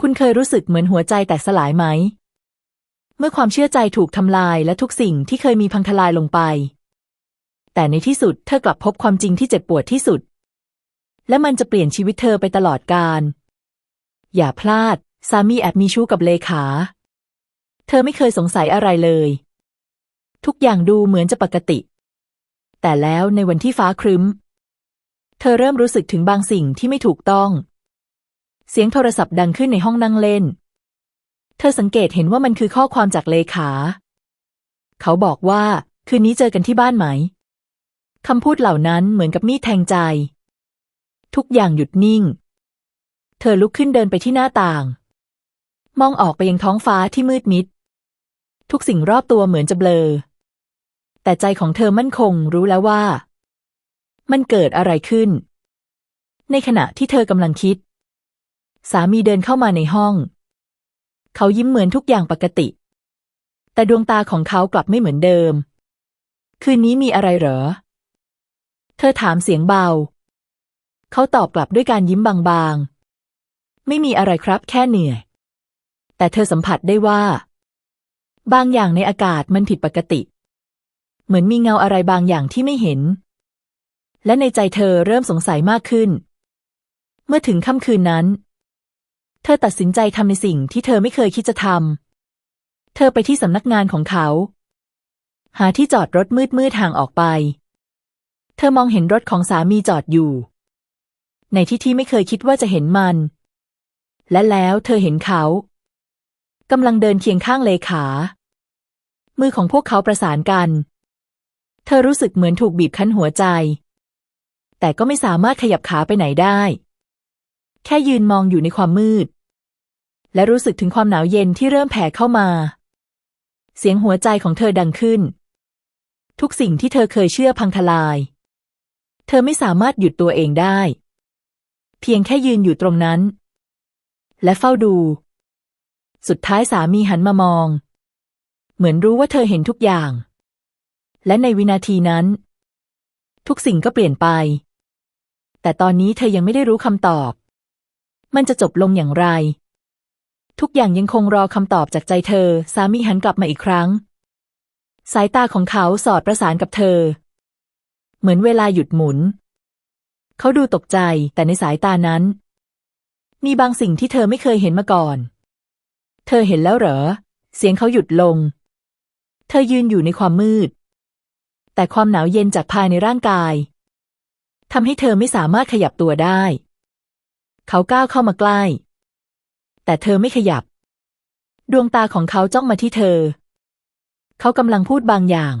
คุณเคยรู้สึกเหมือนหัวใจแตกสลายไหม เมื่อความเชื่อใจถูกทำลายและทุกสิ่งที่เคยมีพังทลายลงไป แต่ในที่สุดเธอกลับพบความจริงที่เจ็บปวดที่สุด และมันจะเปลี่ยนชีวิตเธอไปตลอดกาล อย่าพลาด สามีแอบมีชู้กับเลขา เธอไม่เคยสงสัยอะไรเลย ทุกอย่างดูเหมือนจะปกติ แต่แล้วในวันที่ฟ้าครึ้ม เธอเริ่มรู้สึกถึงบางสิ่งที่ไม่ถูกต้อง เสียงโทรศัพท์ดังขึ้นในห้องนั่งเล่น เธอสังเกตเห็นว่ามันคือข้อความจากเลขา เขาบอกว่า คืนนี้เจอกันที่บ้านไหม คำพูดเหล่านั้นเหมือนกับมีดแทงใจ ทุกอย่างหยุดนิ่ง เธอลุกขึ้นเดินไปที่หน้าต่าง มองออกไปยังท้องฟ้าที่มืดมิด ทุกสิ่งรอบตัวเหมือนจะเบลอ แต่ใจของเธอมั่นคงรู้แล้วว่า มันเกิดอะไรขึ้น ในขณะที่เธอกำลังคิด สามีเดินเข้ามาในห้อง เขายิ้มเหมือนทุกอย่างปกติ แต่ดวงตาของเขากลับไม่เหมือนเดิม คืนนี้มีอะไรเหรอ เธอถามเสียงเบา เขาตอบกลับด้วยการยิ้มบางๆ ไม่มีอะไรครับแค่เหนื่อย แต่เธอสัมผัสได้ว่า บางอย่างในอากาศมันผิดปกติ เหมือนมีเงาอะไรบางอย่างที่ไม่เห็น และในใจเธอเริ่มสงสัยมากขึ้น เมื่อถึงค่ำคืนนั้น เธอตัดสินใจทำในสิ่งที่เธอไม่เคยคิดจะทำ เธอไปที่สำนักงานของเขา หาที่จอดรถมืดๆห่างออกไป เธอมองเห็นรถของสามีจอดอยู่ ในที่ที่ไม่เคยคิดว่าจะเห็นมัน และแล้วเธอเห็นเขากำลังเดินเคียงข้างเลขา มือของพวกเขาประสานกัน เธอรู้สึกเหมือนถูกบีบคั้นหัวใจ แต่ก็ไม่สามารถขยับขาไปไหนได้ แค่ยืนมองอยู่ในความมืด และรู้สึกถึงความหนาวเย็นที่เริ่มแผ่เข้ามา เสียงหัวใจของเธอดังขึ้น ทุกสิ่งที่เธอเคยเชื่อพังทลาย เธอไม่สามารถหยุดตัวเองได้ เพียงแค่ยืนอยู่ตรงนั้น และเฝ้าดู สุดท้ายสามีหันมามอง เหมือนรู้ว่าเธอเห็นทุกอย่าง และในวินาทีนั้น ทุกสิ่งก็เปลี่ยนไป แต่ตอนนี้เธอยังไม่ได้รู้คำตอบ มันจะจบลงอย่างไร ทุกอย่างยังคงรอคำตอบจากใจเธอ สามีหันกลับมาอีกครั้ง สายตาของเขาสอดประสานกับเธอ เหมือนเวลาหยุดหมุน เขาดูตกใจแต่ในสายตานั้น มีบางสิ่งที่เธอไม่เคยเห็นมาก่อน เธอเห็นแล้วเหรอ เสียงเขาหยุดลง เธอยืนอยู่ในความมืด แต่ความหนาวเย็นจากภายในร่างกายทำให้เธอไม่สามารถขยับตัวได้ เขาก้าวเข้ามาใกล้ แต่เธอไม่ขยับ ดวงตาของเขาจ้องมาที่เธอ เขากำลังพูดบางอย่าง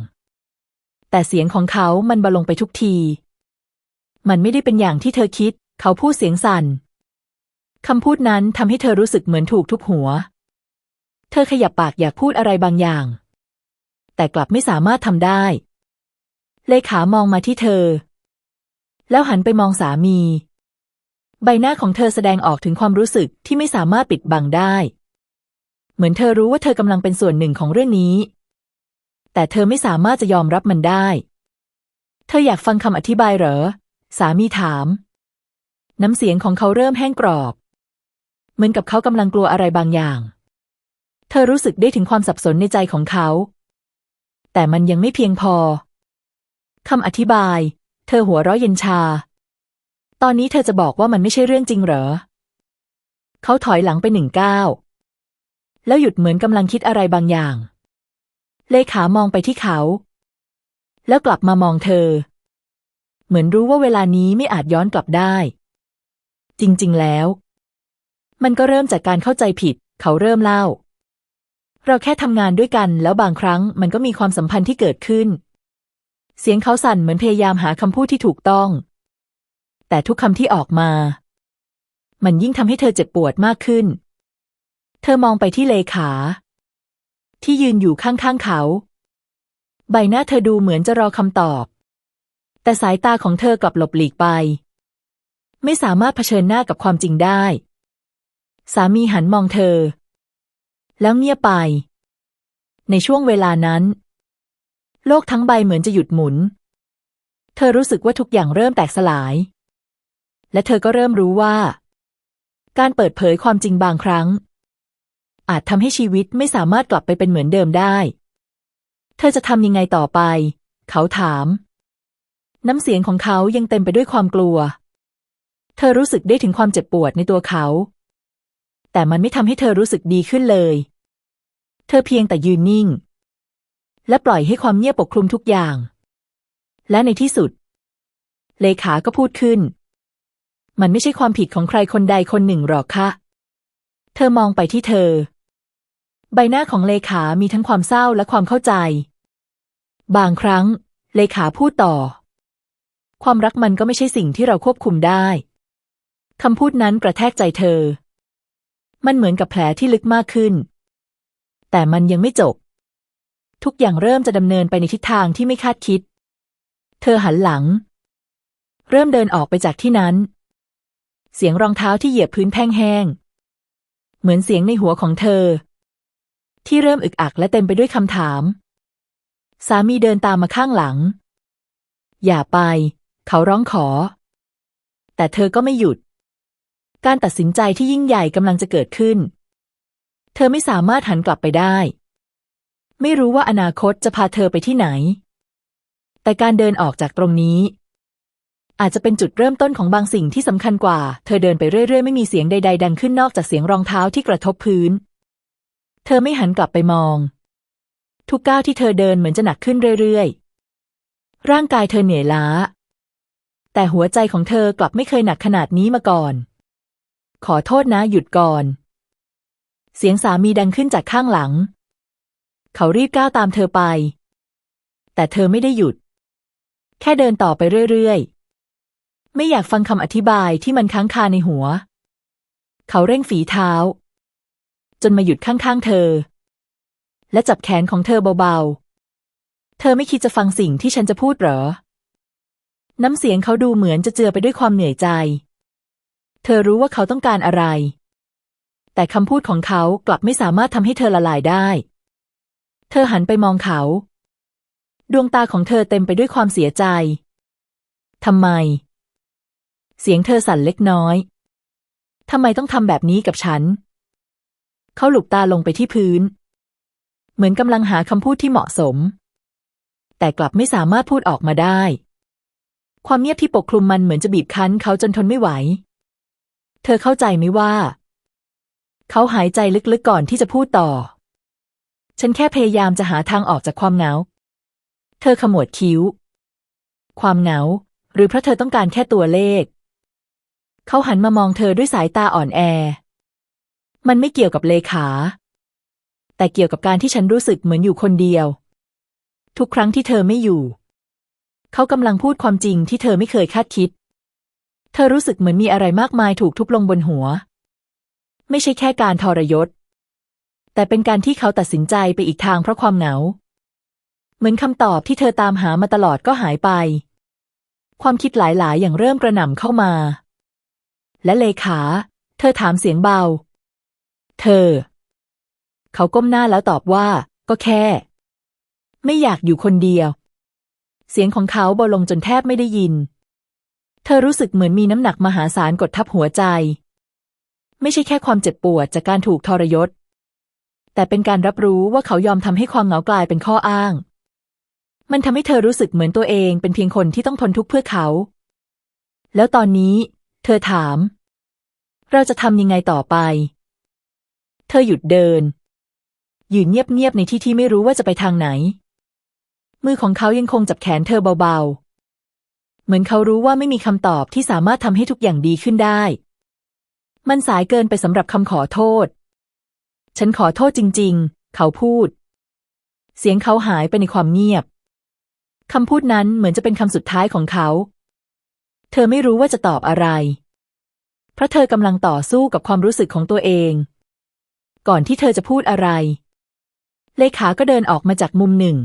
แต่เสียงของเขามันบาลงไปทุกที มันไม่ได้เป็นอย่างที่เธอคิด เขาพูดเสียงสั่นคำพูดนั้นทำให้เธอรู้สึกเหมือนถูกทุบหัว เธอขยับปากอยากพูดอะไรบางอย่าง แต่กลับไม่สามารถทำได้ เลขามองมาที่เธอ แล้วหันไปมองสามี ใบหน้าของเธอแสดงออกถึงความรู้สึกที่ไม่สามารถปิดบังได้ เหมือนเธอรู้ว่าเธอกำลังเป็นส่วนหนึ่งของเรื่องนี้ แต่เธอไม่สามารถจะยอมรับมันได้ เธออยากฟังคำอธิบายเหรอ สามีถาม น้ำเสียงของเขาเริ่มแห้งกรอบ เหมือนกับเขากำลังกลัวอะไรบางอย่าง เธอรู้สึกได้ถึงความสับสนในใจของเขา แต่มันยังไม่เพียงพอคำอธิบาย เธอหัวเราะเย็นชา ตอนนี้เธอจะบอกว่ามันไม่ใช่เรื่องจริงเหรอ เขาถอยหลังไปหนึ่งก้าวแล้วหยุดเหมือนกำลังคิดอะไรบางอย่าง เลขามองไปที่เขา แล้วกลับมามองเธอ เหมือนรู้ว่าเวลานี้ไม่อาจย้อนกลับได้ จริง ๆ แล้ว มันก็เริ่มจากการเข้าใจผิด เขาเริ่มเล่า เราแค่ทำงานด้วยกัน แล้วบางครั้งมันก็มีความสัมพันธ์ที่เกิดขึ้น เสียงเขาสั่นเหมือนพยายามหาคำพูดที่ถูกต้อง แต่ทุกคำที่ออกมา มันยิ่งทำให้เธอเจ็บปวดมากขึ้น เธอมองไปที่เลขา ที่ยืนอยู่ข้างๆเขา ใบหน้าเธอดูเหมือนจะรอคำตอบ แต่สายตาของเธอกลับหลบหลีกไป ไม่สามารถเผชิญหน้ากับความจริงได้ สามีหันมองเธอ แล้วเงียบไป ในช่วงเวลานั้น โลกทั้งใบเหมือนจะหยุดหมุนเธอรู้สึกว่าทุกอย่างเริ่มแตกสลาย และเธอก็เริ่มรู้ว่า การเปิดเผยความจริงบางครั้ง อาจทำให้ชีวิตไม่สามารถกลับไปเป็นเหมือนเดิมได้ เธอจะทำยังไงต่อไป เขาถาม น้ำเสียงของเขายังเต็มไปด้วยความกลัว เธอรู้สึกได้ถึงความเจ็บปวดในตัวเขา แต่มันไม่ทำให้เธอรู้สึกดีขึ้นเลย เธอเพียงแต่ยืนนิ่ง และปล่อยให้ความเงียบปกคลุมทุกอย่าง และในที่สุด เลขาก็พูดขึ้น มันไม่ใช่ความผิดของใครคนใดคนหนึ่งหรอกค่ะ เธอมองไปที่เธอ ใบหน้าของเลขา มีทั้งความเศร้าและความเข้าใจ บางครั้ง เลขาพูดต่อ ความรักมันก็ไม่ใช่สิ่งที่เราควบคุมได้คำพูดนั้นกระแทกใจเธอ มันเหมือนกับแผลที่ลึกมากขึ้น แต่มันยังไม่จบ ทุกอย่างเริ่มจะดำเนินไปในทิศทางที่ไม่คาดคิด เธอหันหลัง เริ่มเดินออกไปจากที่นั้น เสียงรองเท้าที่เหยียบพื้นแพ่งแห้ง เหมือนเสียงในหัวของเธอ ที่เริ่มอึกอักและเต็มไปด้วยคำถาม สามีเดินตามมาข้างหลัง อย่าไป เขาร้องขอ แต่เธอก็ไม่หยุด การตัดสินใจที่ยิ่งใหญ่กำลังจะเกิดขึ้น เธอไม่สามารถหันกลับไปได้ ไม่รู้ว่าอนาคตจะพาเธอไปที่ไหน แต่การเดินออกจากตรงนี้ อาจจะเป็นจุดเริ่มต้นของบางสิ่งที่สำคัญกว่า เธอเดินไปเรื่อยๆ ไม่มีเสียงใดๆ ดังขึ้นนอกจากเสียงรองเท้าที่กระทบพื้น เธอไม่หันกลับไปมอง ทุกก้าวที่เธอเดินเหมือนจะหนักขึ้นเรื่อยๆ ร่างกายเธอเหนื่อยล้า แต่หัวใจของเธอกลับไม่เคยหนักขนาดนี้มาก่อน ขอโทษนะหยุดก่อน เสียงสามีดังขึ้นจากข้างหลัง เขารีบก้าวตามเธอไป แต่เธอไม่ได้หยุด แค่เดินต่อไปเรื่อยๆ ไม่อยากฟังคำอธิบายที่มันค้างคาในหัว เขาเร่งฝีเท้า จนมาหยุดข้างๆเธอ และจับแขนของเธอเบาๆ เธอไม่คิดจะฟังสิ่งที่ฉันจะพูดเหรอ น้ำเสียงเขาดูเหมือนจะเจือไปด้วยความเหนื่อยใจ เธอรู้ว่าเขาต้องการอะไร แต่คำพูดของเขากลับไม่สามารถทำให้เธอละลายได้ เธอหันไปมองเขา ดวงตาของเธอเต็มไปด้วยความเสียใจทำไม เสียงเธอสั่นเล็กน้อยทำไมต้องทำแบบนี้กับฉัน เขาหลุกตาลงไปที่พื้น เหมือนกำลังหาคำพูดที่เหมาะสม แต่กลับไม่สามารถพูดออกมาได้ ความเงียบที่ปกคลุมมันเหมือนจะบีบคั้นเขาจนทนไม่ไหว เธอเข้าใจไหมว่า เขาหายใจลึกๆก่อนที่จะพูดต่อ ฉันแค่พยายามจะหาทางออกจากความเหงา เธอขมวดคิ้ว ความเหงา หรือเพราะเธอต้องการแค่ตัวเลข เขาหันมามองเธอด้วยสายตาอ่อนแอ มันไม่เกี่ยวกับเลขา แต่เกี่ยวกับการที่ฉันรู้สึกเหมือนอยู่คนเดียว ทุกครั้งที่เธอไม่อยู่ เขากำลังพูดความจริงที่เธอไม่เคยคาดคิด เธอรู้สึกเหมือนมีอะไรมากมายถูกทุบลงบนหัว ไม่ใช่แค่การทรยศ แต่เป็นการที่เขาตัดสินใจไปอีกทางเพราะความเหงา เหมือนคำตอบที่เธอตามหามาตลอดก็หายไป ความคิดหลายๆ อย่างเริ่มกระหน่ำเข้ามา และเลขา เธอถามเสียงเบา เธอ เขาก้มหน้าแล้วตอบว่า ก็แค่ ไม่อยากอยู่คนเดียว เสียงของเขาเบาลงจนแทบไม่ได้ยิน เธอรู้สึกเหมือนมีน้ำหนักมหาศาลกดทับหัวใจ ไม่ใช่แค่ความเจ็บปวดจากการถูกทรยศ แต่เป็นการรับรู้ว่าเขายอมทำให้ความเหงากลายเป็นข้ออ้าง มันทำให้เธอรู้สึกเหมือนตัวเองเป็นเพียงคนที่ต้องทนทุกข์เพื่อเขาแล้วตอนนี้ เธอถาม เราจะทำยังไงต่อไป เธอหยุดเดิน ยืนเงียบๆในที่ที่ไม่รู้ว่าจะไปทางไหน มือของเขายังคงจับแขนเธอเบาๆ เหมือนเขารู้ว่าไม่มีคำตอบที่สามารถทำให้ทุกอย่างดีขึ้นได้ มันสายเกินไปสำหรับคำขอโทษ ฉันขอโทษจริง ๆ เขาพูด เสียงเขาหายไปในความเงียบคำพูดนั้นเหมือนจะเป็นคำสุดท้ายของเขา เธอไม่รู้ว่าจะตอบอะไร เพราะเธอกำลังต่อสู้กับความรู้สึกของตัวเอง ก่อนที่เธอจะพูดอะไร เลขาก็เดินออกมาจากมุมหนึ่ง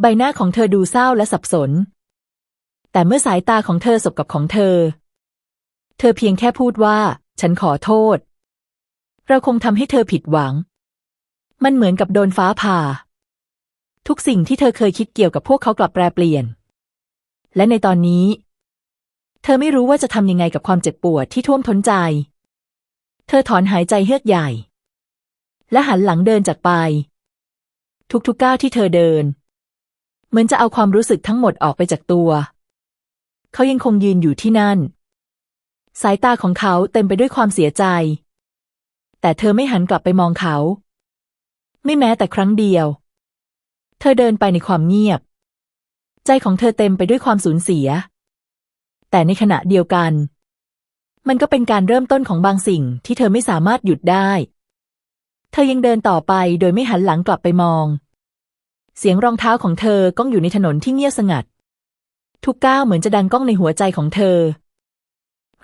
ใบหน้าของเธอดูเศร้าและสับสน แต่เมื่อสายตาของเธอสบกับของเธอ เธอเพียงแค่พูดว่า ฉันขอโทษ เราคงทำให้เธอผิดหวัง มันเหมือนกับโดนฟ้าผ่า ทุกสิ่งที่เธอเคยคิดเกี่ยวกับพวกเขากลับแปรเปลี่ยน และในตอนนี้ เธอไม่รู้ว่าจะทำยังไงกับความเจ็บปวดที่ท่วมท้นใจ เธอถอนหายใจเฮือกใหญ่ และหันหลังเดินจากไป ทุกๆก้าวที่เธอเดิน เหมือนจะเอาความรู้สึกทั้งหมดออกไปจากตัว เขายังคงยืนอยู่ที่นั่น สายตาของเขาเต็มไปด้วยความเสียใจ แต่เธอไม่หันกลับไปมองเขา ไม่แม้แต่ครั้งเดียว เธอเดินไปในความเงียบ ใจของเธอเต็มไปด้วยความสูญเสีย แต่ในขณะเดียวกัน มันก็เป็นการเริ่มต้นของบางสิ่งที่เธอไม่สามารถหยุดได้ เธอยังเดินต่อไปโดยไม่หันหลังกลับไปมอง เสียงรองเท้าของเธอก้องอยู่ในถนนที่เงียบสงัด ทุกก้าวเหมือนจะดังก้องในหัวใจของเธอ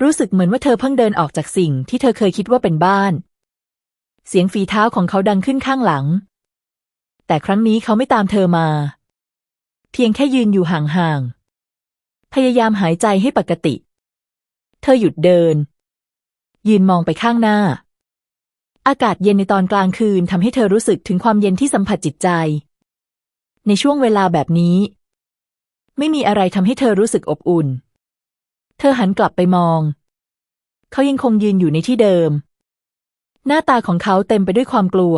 รู้สึกเหมือนว่าเธอเพิ่งเดินออกจากสิ่งที่เธอเคยคิดว่าเป็นบ้าน เสียงฝีเท้าของเขาดังขึ้นข้างหลัง แต่ครั้งนี้เขาไม่ตามเธอมา เพียงแค่ยืนอยู่ห่างๆ พยายามหายใจให้ปกติ เธอหยุดเดิน ยืนมองไปข้างหน้า อากาศเย็นในตอนกลางคืนทำให้เธอรู้สึกถึงความเย็นที่สัมผัสจิตใจ ในช่วงเวลาแบบนี้ ไม่มีอะไรทำให้เธอรู้สึกอบอุ่น เธอหันกลับไปมอง เขายังคงยืนอยู่ในที่เดิม หน้าตาของเขาเต็มไปด้วยความกลัว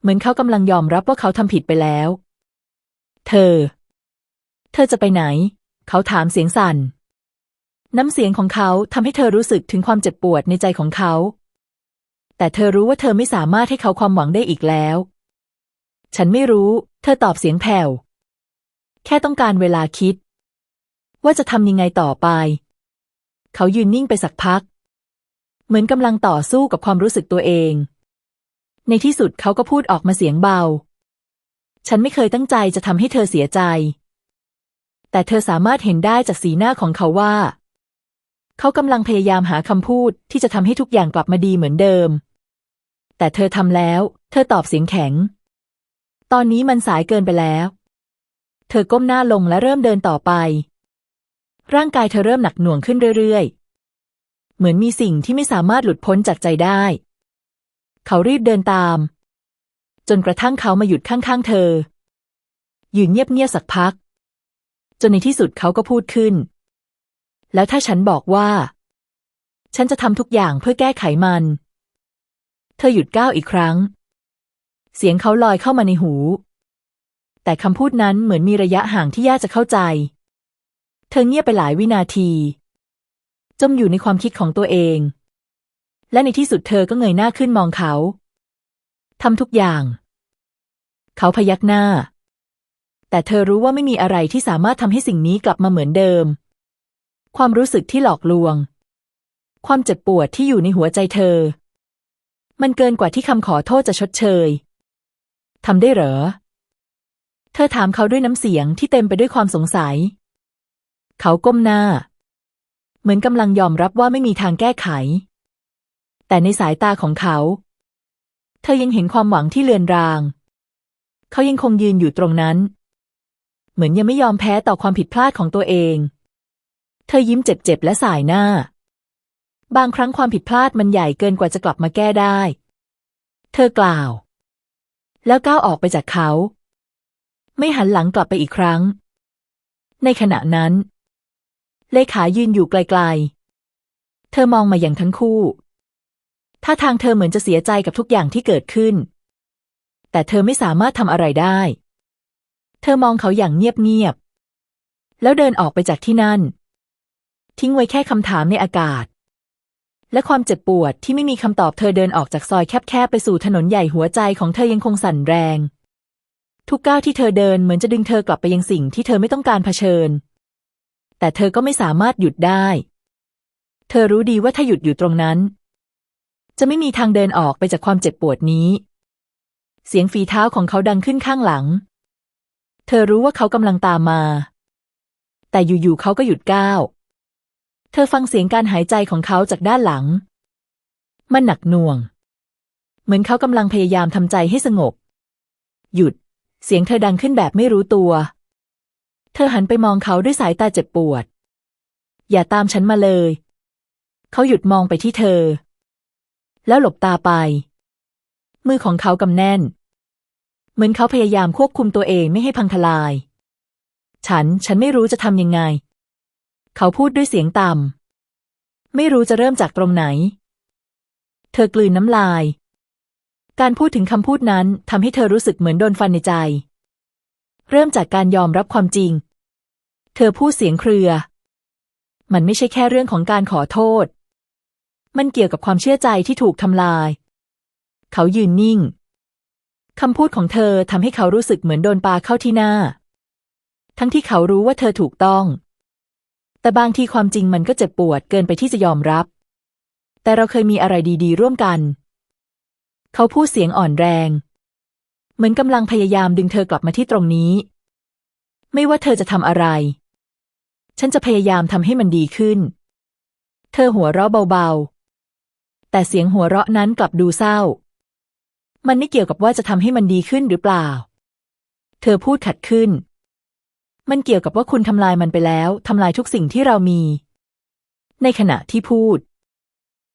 เหมือนเขากำลังยอมรับว่าเขาทำผิดไปแล้ว เธอ เธอจะไปไหน เขาถามเสียงสั่น น้ำเสียงของเขาทำให้เธอรู้สึกถึงความเจ็บปวดในใจของเขา แต่เธอรู้ว่าเธอไม่สามารถให้เขาความหวังได้อีกแล้ว ฉันไม่รู้ เธอตอบเสียงแผ่ว แค่ต้องการเวลาคิด ว่าจะทำยังไงต่อไป เขายืนนิ่งไปสักพัก เหมือนกำลังต่อสู้กับความรู้สึกตัวเอง ในที่สุดเขาก็พูดออกมาเสียงเบา ฉันไม่เคยตั้งใจจะทำให้เธอเสียใจ แต่เธอสามารถเห็นได้จากสีหน้าของเขาว่า เขากำลังพยายามหาคำพูดที่จะทำให้ทุกอย่างกลับมาดีเหมือนเดิม แต่เธอทำแล้ว เธอตอบเสียงแข็ง ตอนนี้มันสายเกินไปแล้ว เธอก้มหน้าลงและเริ่มเดินต่อไป ร่างกายเธอเริ่มหนักหน่วงขึ้นเรื่อยๆ เหมือนมีสิ่งที่ไม่สามารถหลุดพ้นจากใจได้ เขารีบเดินตาม จนกระทั่งเขามาหยุดข้างๆ เธอยืนเงียบๆสักพัก จนในที่สุดเขาก็พูดขึ้น แล้วถ้าฉันบอกว่า ฉันจะทำทุกอย่างเพื่อแก้ไขมัน เธอหยุดก้าวอีกครั้ง เสียงเขาลอยเข้ามาในหู แต่คำพูดนั้นเหมือนมีระยะห่างที่ยากจะเข้าใจ เธอเงียบไปหลายวินาที จมอยู่ในความคิดของตัวเอง และในที่สุดเธอก็เงยหน้าขึ้นมองเขาทำทุกอย่าง เขาพยักหน้า แต่เธอรู้ว่าไม่มีอะไรที่สามารถทำให้สิ่งนี้กลับมาเหมือนเดิม ความรู้สึกที่หลอกลวง ความเจ็บปวดที่อยู่ในหัวใจเธอ มันเกินกว่าที่คำขอโทษจะชดเชยทำได้เหรอ เธอถามเขาด้วยน้ำเสียงที่เต็มไปด้วยความสงสัย เขาก้มหน้า เหมือนกำลังยอมรับว่าไม่มีทางแก้ไข แต่ในสายตาของเขา เธอยังเห็นความหวังที่เลือนราง เขายังคงยืนอยู่ตรงนั้น เหมือนยังไม่ยอมแพ้ต่อความผิดพลาดของตัวเอง เธอยิ้มเจ็บๆและสายหน้า บางครั้งความผิดพลาดมันใหญ่เกินกว่าจะกลับมาแก้ได้ เธอกล่าว แล้วก้าวออกไปจากเขา ไม่หันหลังกลับไปอีกครั้ง ในขณะนั้น เลขายืนอยู่ไกลๆ เธอมองมาอย่างทั้งคู่ท่าทางเธอเหมือนจะเสียใจกับทุกอย่างที่เกิดขึ้น แต่เธอไม่สามารถทำอะไรได้ เธอมองเขาอย่างเงียบๆ แล้วเดินออกไปจากที่นั่น ทิ้งไว้แค่คำถามในอากาศ และความเจ็บปวดที่ไม่มีคำตอบเธอเดินออกจากซอยแคบๆ ไปสู่ถนนใหญ่หัวใจของเธอยังคงสั่นแรง ทุกก้าวที่เธอเดินเหมือนจะดึงเธอกลับไปยังสิ่งที่เธอไม่ต้องการเผชิญ แต่เธอก็ไม่สามารถหยุดได้ เธอรู้ดีว่าถ้าหยุดอยู่ตรงนั้น จะไม่มีทางเดินออกไปจากความเจ็บปวดนี้ เสียงฝีเท้าของเขาดังขึ้นข้างหลัง เธอรู้ว่าเขากำลังตามมา แต่อยู่ๆเขาก็หยุดก้าว เธอฟังเสียงการหายใจของเขาจากด้านหลัง มันหนักหน่วง เหมือนเขากำลังพยายามทำใจให้สงบ หยุด เสียงเธอดังขึ้นแบบไม่รู้ตัว เธอหันไปมองเขาด้วยสายตาเจ็บปวด อย่าตามฉันมาเลย เขาหยุดมองไปที่เธอ แล้วหลบตาไป มือของเขากำแน่น เหมือนเขาพยายามควบคุมตัวเองไม่ให้พังทลาย ฉัน ฉันไม่รู้จะทำยังไง เขาพูดด้วยเสียงต่ำ ไม่รู้จะเริ่มจากตรงไหน เธอกลืนน้ำลาย การพูดถึงคำพูดนั้นทำให้เธอรู้สึกเหมือนโดนฟันในใจ เริ่มจากการยอมรับความจริง เธอพูดเสียงเครือ มันไม่ใช่แค่เรื่องของการขอโทษ มันเกี่ยวกับความเชื่อใจที่ถูกทำลาย เขายืนนิ่ง คำพูดของเธอทำให้เขารู้สึกเหมือนโดนปาเข้าที่หน้า ทั้งที่เขารู้ว่าเธอถูกต้อง แต่บางทีความจริงมันก็เจ็บปวดเกินไปที่จะยอมรับ แต่เราเคยมีอะไรดีๆ ร่วมกัน เขาพูดเสียงอ่อนแรง เหมือนกำลังพยายามดึงเธอกลับมาที่ตรงนี้ ไม่ว่าเธอจะทำอะไร ฉันจะพยายามทำให้มันดีขึ้น เธอหัวเราะเบาๆ แต่เสียงหัวเราะนั้นกลับดูเศร้า มันไม่เกี่ยวกับว่าจะทำให้มันดีขึ้นหรือเปล่า เธอพูดขัดขึ้น มันเกี่ยวกับว่าคุณทำลายมันไปแล้วทำลายทุกสิ่งที่เรามี ในขณะที่พูด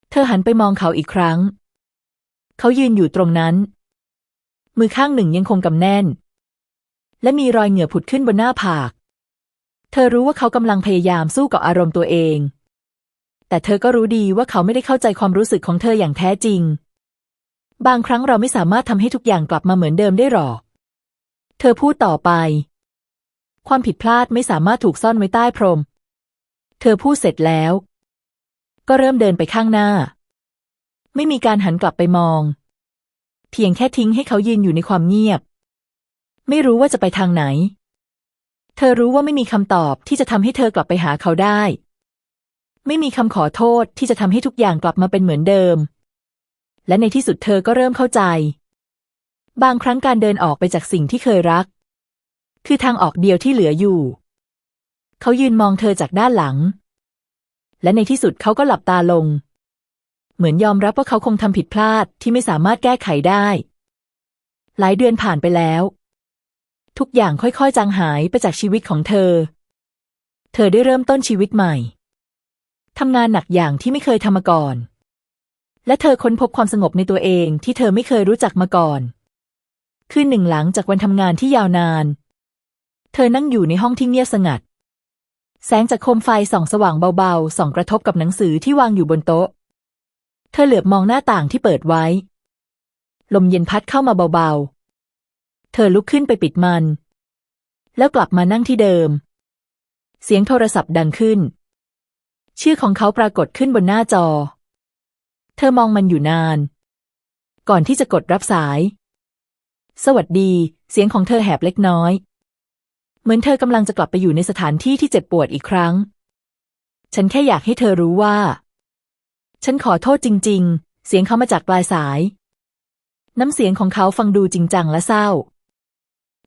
เธอหันไปมองเขาอีกครั้ง เขายืนอยู่ตรงนั้น มือข้างหนึ่งยังคงกำแน่น และมีรอยเหงื่อผุดขึ้นบนหน้าผาก เธอรู้ว่าเขากำลังพยายามสู้กับอารมณ์ตัวเองแต่เธอก็รู้ดีว่าเขาไม่ได้เข้าใจความรู้สึกของเธออย่างแท้จริง บางครั้งเราไม่สามารถทำให้ทุกอย่างกลับมาเหมือนเดิมได้หรอก เธอพูดต่อไป ความผิดพลาดไม่สามารถถูกซ่อนไว้ใต้พรม เธอพูดเสร็จแล้ว ก็เริ่มเดินไปข้างหน้า ไม่มีการหันกลับไปมอง เพียงแค่ทิ้งให้เขายืนอยู่ในความเงียบ ไม่รู้ว่าจะไปทางไหน เธอรู้ว่าไม่มีคำตอบที่จะทำให้เธอกลับไปหาเขาได้ ไม่มีคำขอโทษที่จะทำให้ทุกอย่างกลับมาเป็นเหมือนเดิม และในที่สุดเธอก็เริ่มเข้าใจ บางครั้งการเดินออกไปจากสิ่งที่เคยรัก คือทางออกเดียวที่เหลืออยู่ เขายืนมองเธอจากด้านหลัง และในที่สุดเขาก็หลับตาลง เหมือนยอมรับว่าเขาคงทำผิดพลาดที่ไม่สามารถแก้ไขได้ หลายเดือนผ่านไปแล้ว ทุกอย่างค่อยๆจางหายไปจากชีวิตของเธอ เธอได้เริ่มต้นชีวิตใหม่ทำงานหนักอย่างที่ไม่เคยทำมาก่อน และเธอค้นพบความสงบในตัวเองที่เธอไม่เคยรู้จักมาก่อน คืนหนึ่งหลังจากวันทำงานที่ยาวนาน เธอนั่งอยู่ในห้องที่เงียบสงัด แสงจากโคมไฟส่องสว่างเบาๆ ส่องกระทบกับหนังสือที่วางอยู่บนโต๊ะ เธอเหลือบมองหน้าต่างที่เปิดไว้ ลมเย็นพัดเข้ามาเบาๆ เธอลุกขึ้นไปปิดมัน แล้วกลับมานั่งที่เดิม เสียงโทรศัพท์ดังขึ้น ชื่อของเขาปรากฏขึ้นบนหน้าจอ เธอมองมันอยู่นาน ก่อนที่จะกดรับสาย สวัสดี เสียงของเธอแหบเล็กน้อย เหมือนเธอกำลังจะกลับไปอยู่ในสถานที่ที่เจ็บปวดอีกครั้ง ฉันแค่อยากให้เธอรู้ว่า ฉันขอโทษจริง ๆ เสียงเขามาจากปลายสาย น้ำเสียงของเขาฟังดูจริงจังและเศร้า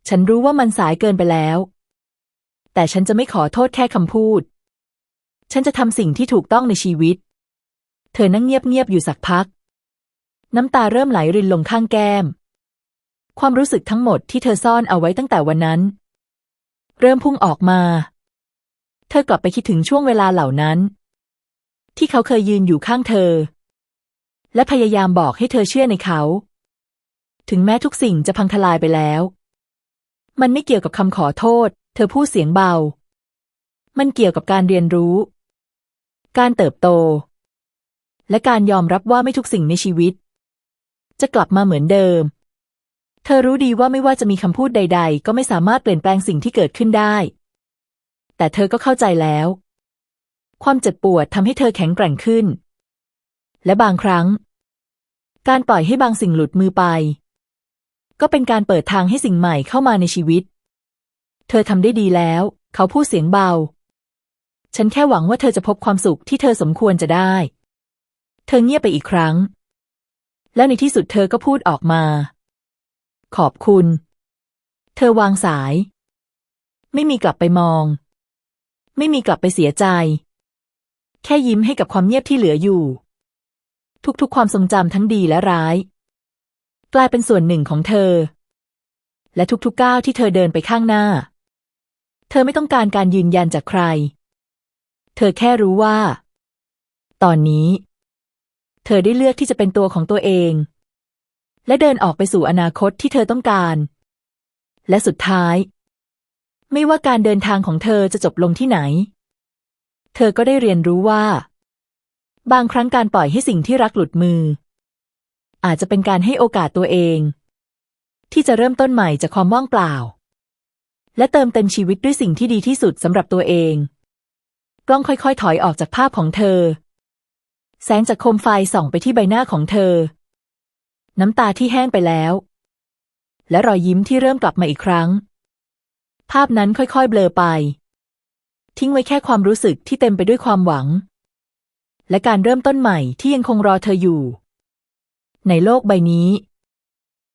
ฉันรู้ว่ามันสายเกินไปแล้ว แต่ฉันจะไม่ขอโทษแค่คำพูด ฉันจะทำสิ่งที่ถูกต้องในชีวิต เธอนั่งเงียบๆอยู่สักพัก น้ำตาเริ่มไหลรินลงข้างแก้ม ความรู้สึกทั้งหมดที่เธอซ่อนเอาไว้ตั้งแต่วันนั้น เริ่มพุ่งออกมา เธอกลับไปคิดถึงช่วงเวลาเหล่านั้น ที่เขาเคยยืนอยู่ข้างเธอ และพยายามบอกให้เธอเชื่อในเขา ถึงแม้ทุกสิ่งจะพังทลายไปแล้ว มันไม่เกี่ยวกับคำขอโทษ เธอพูดเสียงเบา มันเกี่ยวกับการเรียนรู้ การเติบโต และการยอมรับว่าไม่ทุกสิ่งในชีวิต จะกลับมาเหมือนเดิม เธอรู้ดีว่าไม่ว่าจะมีคำพูดใด ๆ ก็ไม่สามารถเปลี่ยนแปลงสิ่งที่เกิดขึ้นได้ แต่เธอก็เข้าใจแล้ว ความเจ็บปวดทำให้เธอแข็งแกร่งขึ้น และบางครั้ง การปล่อยให้บางสิ่งหลุดมือไป ก็เป็นการเปิดทางให้สิ่งใหม่เข้ามาในชีวิต เธอทำได้ดีแล้ว เขาพูดเสียงเบา ฉันแค่หวังว่าเธอจะพบความสุขที่เธอสมควรจะได้ เธอเงียบไปอีกครั้ง แล้วในที่สุดเธอก็พูดออกมา ขอบคุณ เธอวางสาย ไม่มีกลับไปมอง ไม่มีกลับไปเสียใจ แค่ยิ้มให้กับความเงียบที่เหลืออยู่ ทุกๆ ความทรงจำทั้งดีและร้าย กลายเป็นส่วนหนึ่งของเธอ และทุกๆก้าวที่เธอเดินไปข้างหน้า เธอไม่ต้องการการยืนยันจากใคร เธอแค่รู้ว่า ตอนนี้ เธอได้เลือกที่จะเป็นตัวของตัวเอง และเดินออกไปสู่อนาคตที่เธอต้องการ และสุดท้าย ไม่ว่าการเดินทางของเธอจะจบลงที่ไหน เธอก็ได้เรียนรู้ว่า บางครั้งการปล่อยให้สิ่งที่รักหลุดมือ อาจจะเป็นการให้โอกาสตัวเอง ที่จะเริ่มต้นใหม่จากความว่างเปล่า และเติมเต็มชีวิตด้วยสิ่งที่ดีที่สุดสำหรับตัวเองกล้องค่อยๆ ถอยออกจากภาพของเธอ แสงจากโคมไฟส่องไปที่ใบหน้าของเธอ น้ำตาที่แห้งไปแล้ว และรอยยิ้มที่เริ่มกลับมาอีกครั้ง ภาพนั้นค่อยๆเบลอไป ทิ้งไว้แค่ความรู้สึกที่เต็มไปด้วยความหวัง และการเริ่มต้นใหม่ที่ยังคงรอเธออยู่ ในโลกใบนี้